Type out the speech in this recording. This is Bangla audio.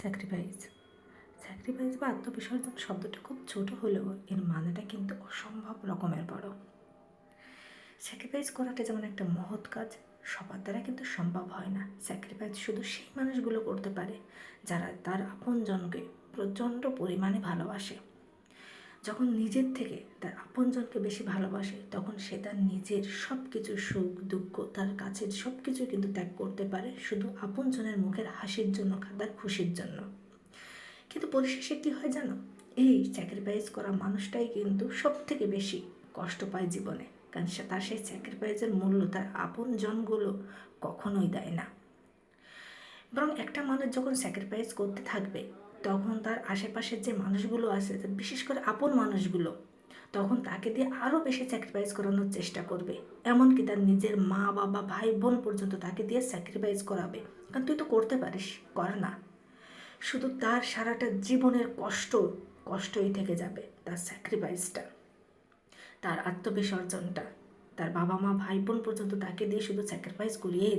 স্যাক্রিফাইস স্যাক্রিফাইস বা আত্মবিসর্জন শব্দটা খুব ছোট হলেও এর মানেটা কিন্তু অসম্ভব রকমের বড়। স্যাক্রিফাইস করাটা যেমন একটা মহৎ কাজ, সবার দ্বারা কিন্তু সম্ভব হয় না। স্যাক্রিফাইস শুধু সেই মানুষগুলো করতে পারে যারা তার আপনজনকে প্রচণ্ড পরিমাণে ভালোবাসে। যখন নিজের থেকে তার আপনজনকে বেশি ভালোবাসে, তখন সে তার নিজের সব কিছু সুখ, দুঃখ, তার কাছের সব কিছু কিন্তু ত্যাগ করতে পারে শুধু আপনজনের মুখের হাসির জন্য তার খুশির জন্য। কিন্তু পরিশেষে কী হয় জানো? এই স্যাক্রিফাইস করা মানুষটাই কিন্তু সব থেকে বেশি কষ্ট পায় জীবনে, কারণ সে তার সেই স্যাক্রিফাইসের মূল্য তার আপন জনগুলো কখনোই দেয় না। বরং একটা মানুষ যখন স্যাক্রিফাইস করতে থাকবে তখন তার আশেপাশের যে মানুষগুলো আছে বিশেষ করে আপন মানুষগুলো, তখন তাকে দিয়ে আরও বেশি স্যাক্রিফাইস করানোর চেষ্টা করবে। এমনকি তার নিজের মা, বাবা, ভাই, বোন পর্যন্ত তাকে দিয়ে স্যাক্রিফাইস করাবে। কারণ তুই তো করতে পারিস, কর না। শুধু তার সারাটা জীবনের কষ্ট, কষ্টই থেকে যাবে তার স্যাক্রিফাইসটা তার আত্মবিসর্জনটা। তার বাবা মা, ভাই, বোন পর্যন্ত তাকে দিয়ে শুধু স্যাক্রিফাইস করিয়েই